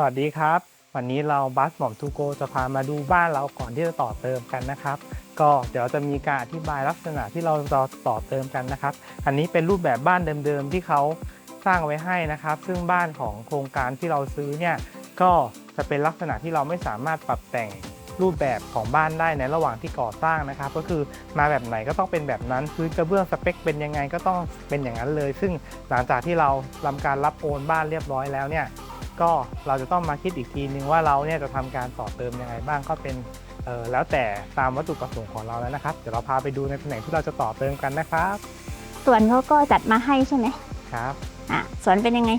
สวัสดีครับ วันนี้เราบัสหม่อมทูโกจะพามาดูบ้านเราก่อนที่จะต่อเติมกันนะครับ ก็เดี๋ยวจะมีการอธิบายลักษณะที่เราจะต่อเติมกันนะครับ อันนี้เป็นรูปแบบบ้านเดิมๆที่เขาสร้างไว้ให้นะครับ ซึ่งบ้านของโครงการที่เราซื้อเนี่ยก็จะเป็นลักษณะที่เราไม่สามารถปรับแต่งรูปแบบของบ้านได้ในระหว่างที่ก่อสร้างนะครับ ก็คือมาแบบไหนก็ต้องเป็นแบบนั้นพื้นกระเบื้องสเปคเป็นยังไงก็ต้องเป็นอย่างนั้นเลย ซึ่งหลังจากที่เราทำการรับโอนบ้านเรียบร้อยแล้วเนี่ย ก็เราจะต้องมาคิดอีกทีนึงว่าเราเนี่ยจะทำการต่อเติมยังไงบ้างก็เป็นเออแล้วแต่ตามวัตถุประสงค์ของเราแล้วนะครับ เดี๋ยวเราพาไปดูในตำแหน่งที่เราจะต่อเติมกันนะครับสวนเขาก็จัดมาให้ใช่ไหมครับอะสวนเป็นยังไง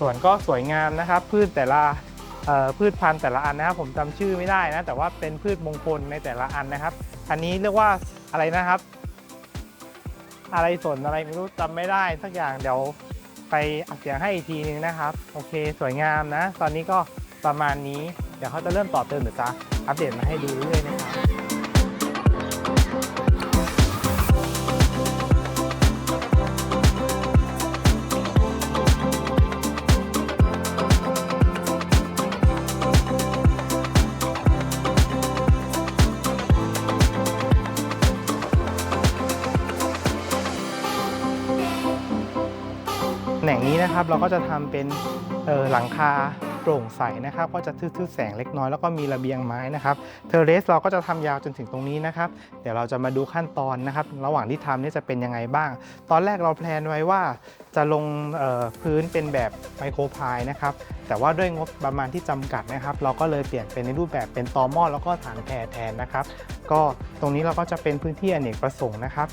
ส่วนก็สวยงามนะครับ พืชแต่ละเอ่อพืชพันธุ์แต่ละอันนะครับผมจำชื่อไม่ได้นะ แต่ว่าเป็นพืชมงคลในแต่ละอันนะครับ อันนี้เรียกว่าอะไรนะครับ อะไรสนอะไรไม่รู้จำไม่ได้สักอย่างเดี๋ยว ไปอัดเสียงให้อีกทีนึงนะครับ โอเคสวยงามนะ ตอนนี้ก็ประมาณนี้ เดี๋ยวเขาจะเริ่มต่อเติมเดี๋ยวจะอัปเดตมาให้ดูเรื่อยๆนะ นะครับเราก็จะทำเป็นออหลังคาโปร่งใสนะครับ ก็จะทื่อๆแสงเล็กน้อยแล้วก็มีระเบียงไม้นะครับเทเรสเราก็จะทำยาวจนถึงตรงนี้นะครับ เดี๋ยวเราจะมาดูขั้นตอนนะครับ ระหว่างที่ทำนี่จะเป็นยังไงบ้าง ตอนแรกเราแพลนไว้ว่าจะลงออพื้นเป็นแบบไมโครพายนะครับ แต่ว่าด้วยงบประมาณที่จำกัดนะครับ เราก็เลยเปลี่ยนเป็นในรูปแบบเป็นตอหม้อแล้วก็ฐานแพรแทนนะครับ ก็ตรงนี้เราก็จะเป็นพื้นที่อเนกประสงค์นะครับ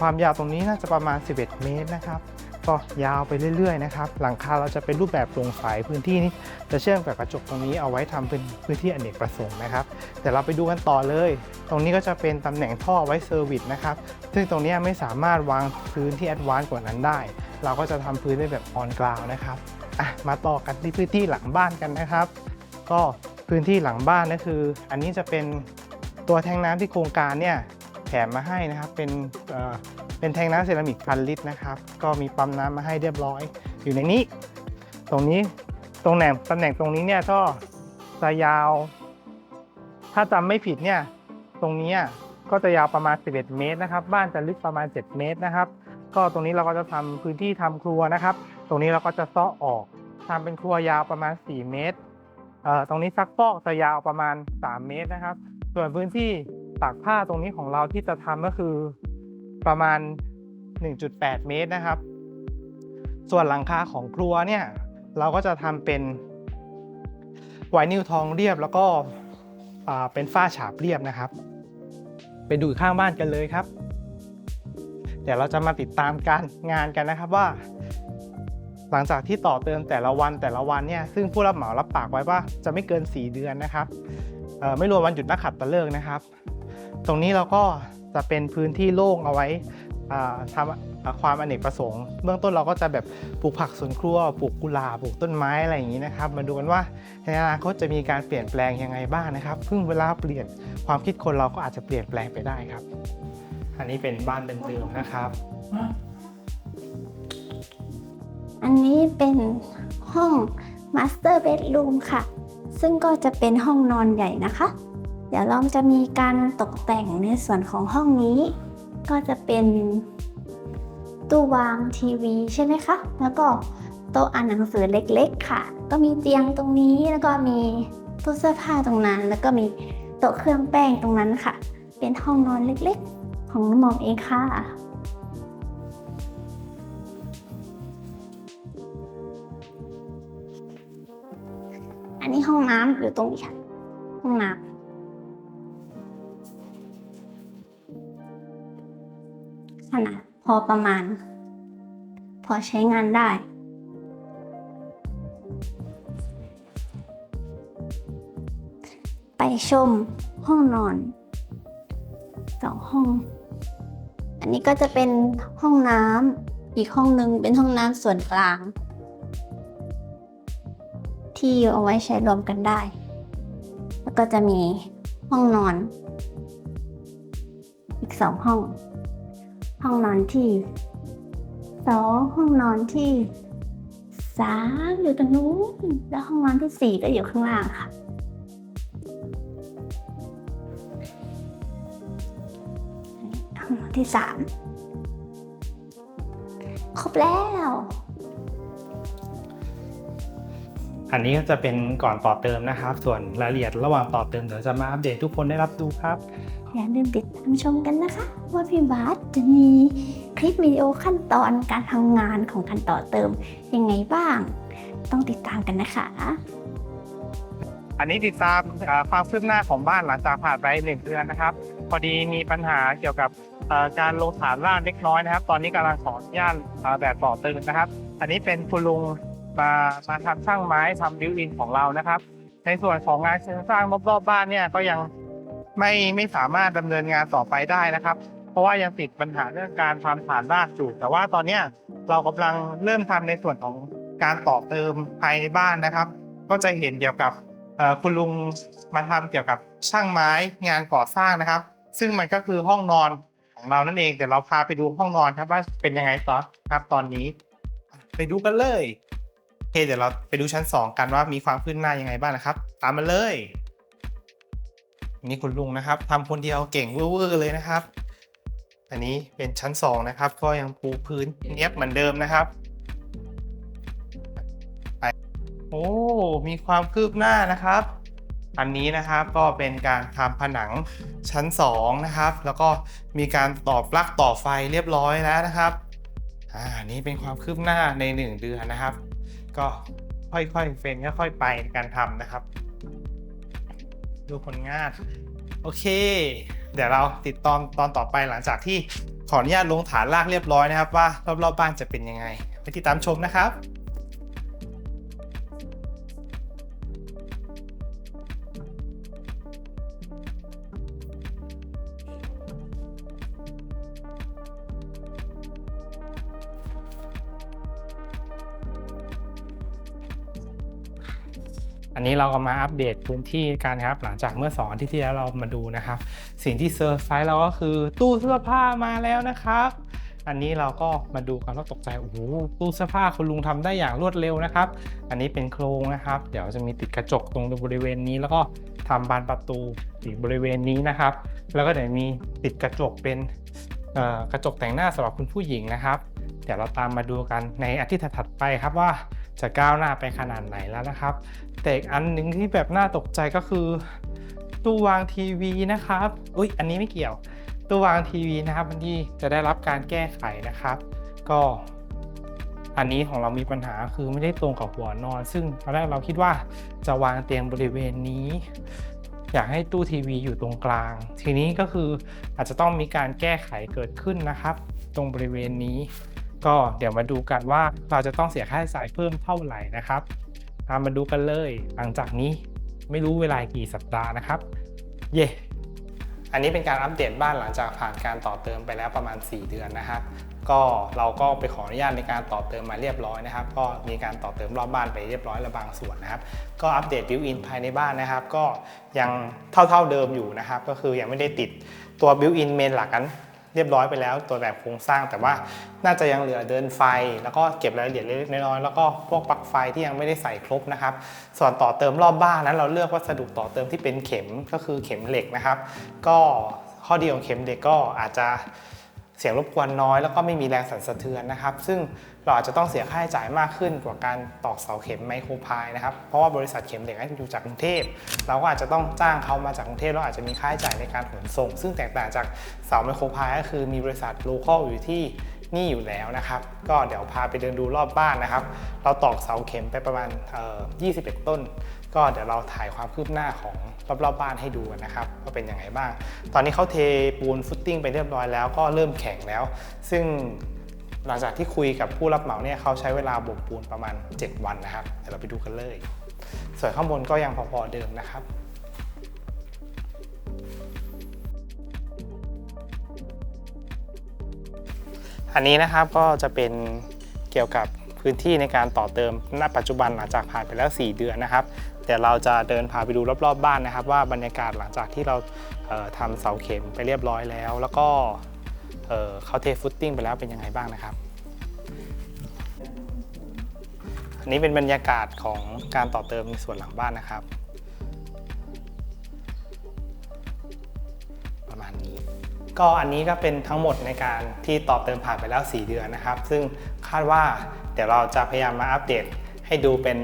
ความยาวตรงนี้น่าจะประมาณ 11 เมตรนะครับ ก็ยาวไปเรื่อยๆนะครับหลังคาเราจะเป็นรูปแบบโปร่งใสพื้นที่นี้จะเชื่อมกับกระจกตรงนี้เอาไว้ทำเป็นพื้นที่อเนกประสงค์นะครับเดี๋ยวเราไปดูกันต่อเลย ตรงนี้ก็จะเป็นตำแหน่งท่อไว้เซอร์วิสนะครับซึ่งตรงนี้ไม่สามารถวางพื้นที่แอดวานซ์กว่านั้นได้ เราก็จะทำพื้นเป็นแบบออนกราวนะครับอะมาต่อกันที่พื้นที่หลังบ้านกันนะครับ ก็พื้นที่หลังบ้านก็คือ อันนี้จะเป็นตัวแทงน้ำที่โครงการเนี่ย แถมมาให้นะครับ เป็นเเป็นแทงน้ำเซรามิกพันลิตรนะครับ ก็มีปั๊มน้ำมาให้เรียบร้อย อยู่ในนี้ ตรงนี้ตรงแหน่งตำแหน่งตรงนี้เนี่ยก็จะยาว ถ้าจำไม่ผิดเนี่ย ตรงนี้ก็จะยาวประมาณ 11 เมตรนะครับ บ้านจะลึกประมาณ 7 เมตรนะครับ ก็ตรงนี้เราก็จะทำพื้นที่ทำครัวนะครับ ตรงนี้เราก็จะซ้อออกทำเป็นครัวยาวประมาณ 4 เมตร เอ่อ ตรงนี้ซักฟอกจะยาวประมาณ 3 เมตรนะครับ ส่วนพื้นที่ ตากผ้าตรงนี้ของเราที่จะทำก็คือประมาณ 1.8 เมตรนะครับ ส่วนหลังคาของครัวเนี่ยเราก็จะทำเป็นไวนิลทองเรียบแล้วก็เป็นฝ้าฉาบเรียบนะครับ ไปดูข้างบ้านกันเลยครับ เดี๋ยวเราจะมาติดตามการงานกันนะครับว่า หลังจากที่ต่อเติมแต่ละวันแต่ละวันเนี่ยซึ่งผู้รับเหมารับปากไว้ว่าจะไม่เกิน 4 เดือนนะครับไม่รวมวันหยุดนักขัตฤกษ์นะครับ ตรงนี้เราก็จะเป็นพื้นที่โล่งเอาไว้ทำความอเนกประสงค์ เบื้องต้นเราก็จะแบบปลูกผักสวนครัวปลูกกุหลาบปลูกต้นไม้อะไรอย่างนี้นะครับ มาดูกันว่าในอนาคตจะมีการเปลี่ยนแปลงยังไงบ้างนะครับซึ่งเวลาเปลี่ยนความคิดคนเราก็อาจจะเปลี่ยนแปลงไปได้ครับ อันนี้เป็นบ้านเดิมๆนะครับ อันนี้เป็นห้อง Master Bedroom ค่ะ ซึ่งก็จะเป็นห้องนอนใหญ่นะคะ เดี๋ยวเราจะมีการตกแต่งในส่วนของห้องนี้ ก็จะเป็นตู้วางทีวีใช่ไหมคะ แล้วก็โต๊ะอ่านหนังสือเล็กๆ ค่ะ ก็มีเตียงตรงนี้แล้วก็มีตู้เสื้อผ้าตรงนั้น แล้วก็มีโต๊ะเครื่องแป้งตรงนั้นค่ะ เป็นห้องนอนเล็กๆ ของน้องมอมเองค่ะอันนี้ห้องน้ำอยู่ตรงนี้ค่ะห้องน้ำ นาดพอประมาณ พอใช้งานได้ ไปชมห้องนอนสองห้อง อันนี้ก็จะเป็นห้องน้ำอีกห้องหนึ่งเป็นห้องน้ำส่วนกลาง ที่เอาไว้ใช้รวมกันได้ แล้วก็จะมีห้องนอน อีกสองห้อง ห้องนอนที่สองห้องนอนที่สามอยู่ตรงนู้นแล้วห้องนอนที่สี่ก็อยู่ข้างล่างค่ะ ห้องนอนที่สามครบแล้ว อันนี้ก็จะเป็นก่อนต่อเติมนะครับ ส่วนรายละเอียดระหว่างต่อเติมเดี๋ยวจะมาอัปเดตทุกคนได้รับดูครับอย่าลืมติดตามชมกันนะคะ ว่าพี่บาสจะมีคลิปวิดีโอขั้นตอนการทำงานของการต่อเติมยังไงบ้าง ต้องติดตามกันนะคะ อันนี้ติดตามเอ่อความคืบหน้าของบ้านหลังจากผ่านไปหนึ่งเดือนนะครับ พอดีมีปัญหาเกี่ยวกับเอ่อการลงฐานล่างเล็กน้อยนะครับ ตอนนี้กำลังขออนุญาตเอ่อแบบต่อเติมนะครับ อันนี้เป็นคุณลุง มามาทำช่างไม้ทำบิวอินของเรานะครับ ในส่วนของงานสร้างรอบๆบ้านเนี่ยก็ยังไม่ไม่สามารถดำเนินงานต่อไปได้นะครับ เพราะว่ายังติดปัญหาเรื่องการทำฐานรากอยู่แต่ว่าตอนเนี้ยเรากำลังเริ่มทำในส่วนของการต่อเติมภายในบ้านนะครับ ก็จะเห็นเกี่ยวกับคุณลุงมาทำเกี่ยวกับช่างไม้งานก่อสร้างนะครับ ซึ่งมันก็คือห้องนอนของเรานั่นเองเดี๋ยวเราพาไปดูห้องนอนครับว่าเป็นยังไงต่อครับตอนนี้ ไปดูกันเลย โอเคเดี๋ยวเราไปดูชั้น 2 กันว่ามีความคืบหน้ายังไงบ้างนะครับ ตามมาเลย นี่คุณลุงนะครับทำคนเดียวเก่งเวอร์เลยนะครับ อันนี้เป็นชั้น 2 นะครับ ก็ยังปูพื้นเนียบเหมือนเดิมนะครับไปโอ้มีความคืบหน้านะครับ อันนี้นะครับก็เป็นการทำผนังชั้น 2 นะครับ แล้วก็มีการต่อปลั๊กต่อไฟเรียบร้อยแล้วนะครับอ่านี่เป็นความคืบหน้าใน 1 เดือนนะครับ ก็ค่อยๆเฟรนค่อยๆไปในการทำนะครับ ดูผลงาน โอเค เดี๋ยวเราติดตอนตอนต่อไปหลังจากที่ขออนุญาตลงฐานลากเรียบร้อยนะครับ ว่ารอบๆบ้านจะเป็นยังไง ไปติดตามชมนะครับ นี้เราก็มาอัปเดตพื้นที่กันครับ หลังจากเมื่อสองอาทิตย์ที่แล้วเรามาดูนะครับ สิ่งที่เซอร์ไพรส์เราก็คือตู้เสื้อผ้ามาแล้วนะครับอันนี้เราก็มาดูกันแล้วตกใจ โอ้โหตู้เสื้อผ้าคุณลุงทำได้อย่างรวดเร็วนะครับ อันนี้เป็นโครงนะครับ เดี๋ยวจะมีติดกระจกตรงบริเวณนี้แล้วก็ทำบานประตูอีกบริเวณนี้นะครับ แล้วก็เดี๋ยวมีติดกระจกเป็นกระจกแต่งหน้าสำหรับคุณผู้หญิงนะครับ เดี๋ยวเราตามมาดูกันในอาทิตย์ถัดไปครับว่า จะก้าวหน้าไปขนาดไหนแล้วนะครับ แต่อีกอันหนึ่งที่แบบน่าตกใจก็คือตู้วางทีวีนะครับอุ้ยอันนี้ไม่เกี่ยว ตู้วางทีวีนะครับันที่จะได้รับการแก้ไขนะครับ ก็อันนี้ของเรามีปัญหาคือไม่ได้ตรงกับหัวนอน ซึ่งตอนแรกเราคิดว่าจะวางเตียงบริเวณนี้ อยากให้ตู้ทีวีอยู่ตรงกลาง ทีนี้ก็คืออาจจะต้องมีการแก้ไขเกิดขึ้นนะครับ ตรงบริเวณนี้ ก็เดี๋ยวมาดูกันว่าเราจะต้องเสียค่าใช้จ่ายเพิ่มเท่าไหร่นะครับตามมาดูกันเลยหลังจากนี้ไม่รู้เวลากี่สัปดาห์นะครับ เย่อันนี้เป็นการอัปเดตบ้านหลังจากผ่านการต่อเติมไปแล้วประมาณ 4 เดือนนะครับ ก็เราก็ไปขออนุญาตในการต่อเติมมาเรียบร้อยนะครับ ก็มีการต่อเติมรอบบ้านไปเรียบร้อยแล้วบางส่วนนะครับ ก็อัปเดตบิวอินภายในบ้านนะครับ ก็ยังเท่าๆเดิมอยู่นะครับ ก็คือยังไม่ได้ติดตัวบิวอินเมนหลักนั้น เรียบร้อยไปแล้วตัวแบบโครงสร้าง แต่ว่าน่าจะยังเหลือเดินไฟ แล้วก็เก็บรายละเอียดเล็กๆน้อยๆแล้วก็พวกปลั๊กไฟที่ยังไม่ได้ใส่ครบนะครับ ส่วนต่อเติมรอบบ้านนั้น เราเลือกวัสดุต่อเติมที่เป็นเข็มก็คือเข็มเหล็กนะครับ ก็ข้อดีของเข็มเหล็กก็อาจจะ เสียงรบกวนน้อยแล้วก็ไม่มีแรงสั่นสะเทือนนะครับ ซึ่งเราอาจจะต้องเสียค่าใช้จ่ายมากขึ้นกว่าการตอกเสาเข็มไมโครพายนะครับ เพราะว่าบริษัทเข็มเหล็กนั้นอยู่จากกรุงเทพ เราก็อาจจะต้องจ้างเขามาจากกรุงเทพแล้วอาจจะมีค่าใช้จ่ายในการขนส่ง ซึ่งแตกต่างจากเสาไมโครพายก็คือมีบริษัทโลคอลอยู่ที่นี่อยู่แล้วนะครับ ก็เดี๋ยวพาไปเดินดูรอบบ้านนะครับ เราตอกเสาเข็มไปประมาณ21 ต้น ก็เดี๋ยวเราถ่ายความคืบหน้าของรอบๆบ้านให้ดูกันนะครับว่าเป็นยังไงบ้าง ตอนนี้เขาเทปูนฟุตติ้งไปเรียบร้อยแล้วก็เริ่มแข็งแล้ว ซึ่งหลังจากที่คุยกับผู้รับเหมาเนี่ยเขาใช้เวลาโบกปูนประมาณ 7 วันนะครับเดี๋ยวเราไปดูกันเลย ส่วนข้างบนก็ยังพอๆเดิมนะครับอันนี้นะครับก็จะเป็นเกี่ยวกับพื้นที่ในการต่อเติมณปัจจุบันหลังจากผ่านไปแล้ว 4 เดือนนะครับ เดี๋ยวเราจะเดินพาไปดูรอบๆบบ้านนะครับ ว่าบรรยากาศหลังจากที่เราเอ่อทำเสาเข็มไปเรียบร้อยแล้ว แล้วก็เขาเทฟุตติ้งไปแล้วเป็นยังไงบ้างนะครับออันนี้เป็นบรรยากาศของการต่อเติมในส่วนหลังบ้านนะครับ ประมาณนี้ ก็อันนี้ก็เป็นทั้งหมดในการที่ต่อเติมผ่านไปแล้ว 4 เดือนนะครับ ซึ่งคาดว่าเดี๋ยวเราจะพยายามมาอัปเดตให้ดูเป็น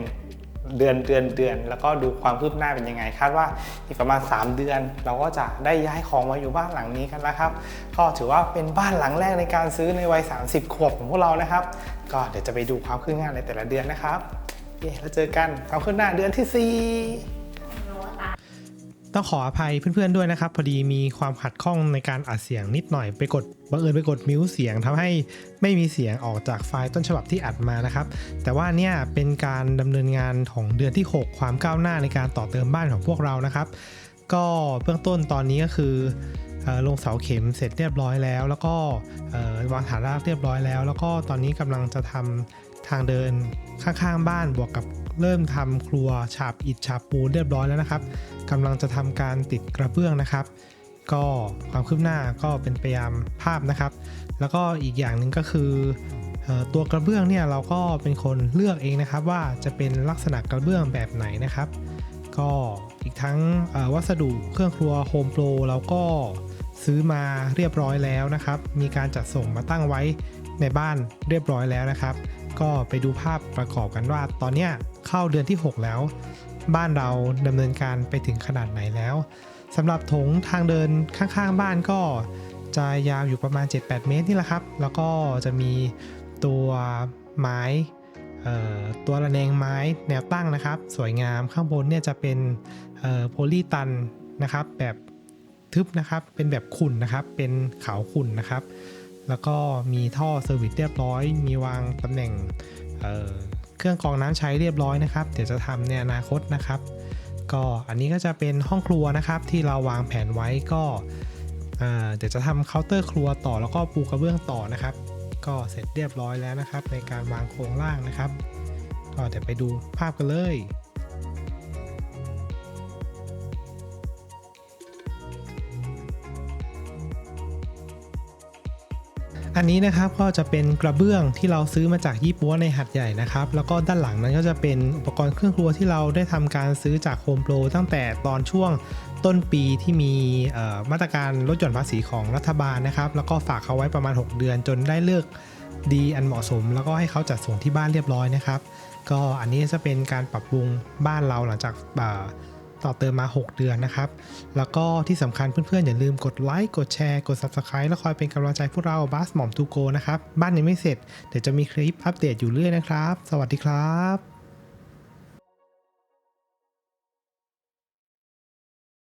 เดือนเดือนเดือน แล้วก็ดูความคืบหน้าเป็นยังไง คาดว่าอีกประมาณ 3 เดือน เราก็จะได้ย้ายของมาอยู่บ้านหลังนี้กันแล้วครับ ก็ถือว่าเป็นบ้านหลังแรกในการซื้อในวัย 30 ขวบของพวกเรานะครับ ก็เดี๋ยวจะไปดูความคืบหน้าในแต่ละเดือนนะครับเย้แล้วเจอกันความคืบหน้าเดือนที่สี่ ต้องขออภัยเพื่อนๆด้วยนะครับ พอดีมีความขัดข้องในการอัดเสียงนิดหน่อยไปกดบังเอิญไปกดมิวเสียงทำให้ไม่มีเสียงออกจากไฟล์ต้นฉบับที่อัดมานะครับ แต่ว่าเนี่ยเป็นการดำเนินงานของเดือนที่ 6 ความก้าวหน้าในการต่อเติมบ้านของพวกเรานะครับ ก็เบื้องต้นตอนนี้ก็คือลงเสาเข็มเสร็จเรียบร้อยแล้ว แล้วก็วางฐานรากเรียบร้อยแล้ว แล้วก็ตอนนี้กำลังจะทำทางเดินข้างๆบ้านบวกกับเริ่มทำครัวฉาบอิฐฉาบปูนเรียบร้อยแล้วนะครับกำลังจะทำการติดกระเบื้องนะครับ ก็ความคืบหน้าก็เป็นไปตามภาพนะครับ แล้วก็อีกอย่างหนึ่งก็คือตัวกระเบื้องเนี่ยเราก็เป็นคนเลือกเองนะครับว่าจะเป็นลักษณะกระเบื้องแบบไหนนะครับ ก็อีกทั้งวัสดุเครื่องครัวโฮมโปรเราก็ซื้อมาเรียบร้อยแล้วนะครับ มีการจัดส่งมาตั้งไว้ในบ้านเรียบร้อยแล้วนะครับ ก็ไปดูภาพประกอบกันว่า ตอนเนี้ยเข้าเดือนที่ 6 แล้ว บ้านเราดำเนินการไปถึงขนาดไหนแล้วสำหรับถงทางเดินข้างๆบ้านก็จะยาวอยู่ประมาณ 7-8 เมตรนี่แหละครับ แล้วก็จะมีตัวไม้ตัวระแนงไม้แนวตั้งนะครับ สวยงามข้างบนเนี่ยจะเป็นโพลีตันนะครับ แบบทึบนะครับ เป็นแบบขุ่นนะครับ เป็นขาวขุ่นนะครับ แล้วก็มีท่อเซอร์วิสเรียบร้อย มีวางตำแหน่งเเครื่องกรองน้ำใช้เรียบร้อยนะครับ เดี๋ยวจะทำในอนาคตนะครับ ก็อันนี้ก็จะเป็นห้องครัวนะครับ ที่เราวางแผนไว้ก็เเดี๋ยวจะทำเคาน์เตอร์ครัวต่อแล้วก็ปูกระเบื้องต่อนะครับ ก็เสร็จเรียบร้อยแล้วนะครับ ในการวางโครงล่างนะครับ ก็เดี๋ยวไปดูภาพกันเลย อันนี้นะครับก็จะเป็นกระเบื้องที่เราซื้อมาจากยี่ปัวในหัดใหญ่นะครับ แล้วก็ด้านหลังนั้นก็จะเป็นอุปกรณ์เครื่องครัวที่เราได้ทำการซื้อจากโฮมโปรตั้งแต่ตอนช่วงต้นปีที่มีมาตรการลดหย่อนภาษีของรัฐบาลนะครับ แล้วก็ฝากเขาไว้ประมาณ 6 เดือนจนได้เลือกดีอันเหมาะสม แล้วก็ให้เขาจัดส่งที่บ้านเรียบร้อยนะครับ ก็อันนี้จะเป็นการปรับปรุงบ้านเราหลังจากา ต่อเติมมา 6 เดือนนะครับ แล้วก็ที่สำคัญเพื่อนๆ อย่าลืมกดไลค์ กดแชร์ กด Subscribe แล้วคอยเป็นกำลังใจพวกเราบัสหมอมทูโกนะครับ บ้านยังไม่เสร็จ เดี๋ยวจะมีคลิปอัปเดตอยู่เรื่อยนะครับ สวัสดีครับ